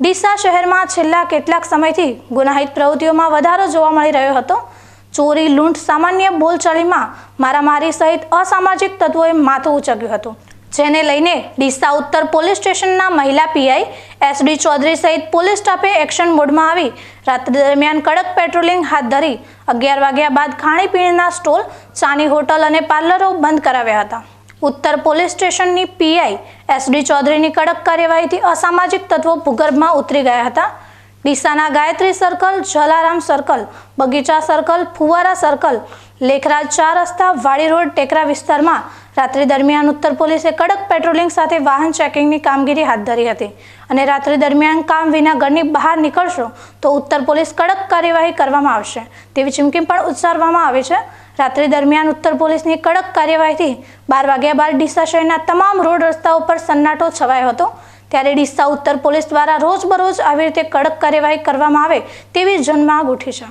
ડીસા શહેરમાં છેલ્લા કેટલાક સમયથી ગુનાહિત પ્રવૃત્તિઓમાં વધારો જોવા મળી રહ્યો હતો. ચોરી, લૂંટ, સામાન્ય બોલચાલીમાં મારામારી સહિત અસામાજિક તત્વોએ માથું ઉચક્યું હતું, જેને લઈને ડીસા ઉત્તર પોલીસ સ્ટેશનના મહિલા પીઆઈ એસડી ચૌધરી સહિત પોલીસ સ્ટાફે એક્શન મોડમાં આવી. રાત્રિ દરમિયાન કડક પેટ્રોલિંગ હાથ ધરી અગિયાર વાગ્યા બાદ ખાણીપીણીના સ્ટોલ, ચાની હોટલ અને પાર્લરો બંધ કરાવ્યા હતા. ઉત્તર પોલીસ સ્ટેશનની પીઆઈ એસડી ચૌધરીની કડક કાર્યવાહીથી અસામાજિક તત્વો ભૂગર્ભમાં ઉતરી ગયા હતા. ડીસાના ગાયત્રી સર્કલ, જલારામ સર્કલ, બગીચા સર્કલ, ફુવારા સર્કલ, લેખરાજ ચાર રસ્તા, વાડી રોડ, ટેકરા વિસ્તારમાં રાત્રિ દરમિયાન ઉત્તર પોલીસે કડક પેટ્રોલિંગ સાથે વાહન ચેકિંગની કામગીરી હાથ ધરી હતી. અને રાત્રિ દરમિયાન કામ વિના ઘરની બહાર નીકળશો તો ઉત્તર પોલીસ કડક કાર્યવાહી કરવામાં આવશે. તેવી ચીમકી પણ ઉચ્ચારવામાં આવી છે. રાત્રિ દરમિયાન ઉત્તર પોલીસની કડક કાર્યવાહીથી બાર વાગ્યા બાદ ડીસા શહેરના તમામ રોડ રસ્તાઓ પર સન્નાટો છવાયો હતો. ત્યારે ડીસા ઉત્તર પોલીસ દ્વારા રોજબરોજ આવી રીતે કડક કાર્યવાહી કરવામાં આવે તેવી જનમાગ ઉઠી છે.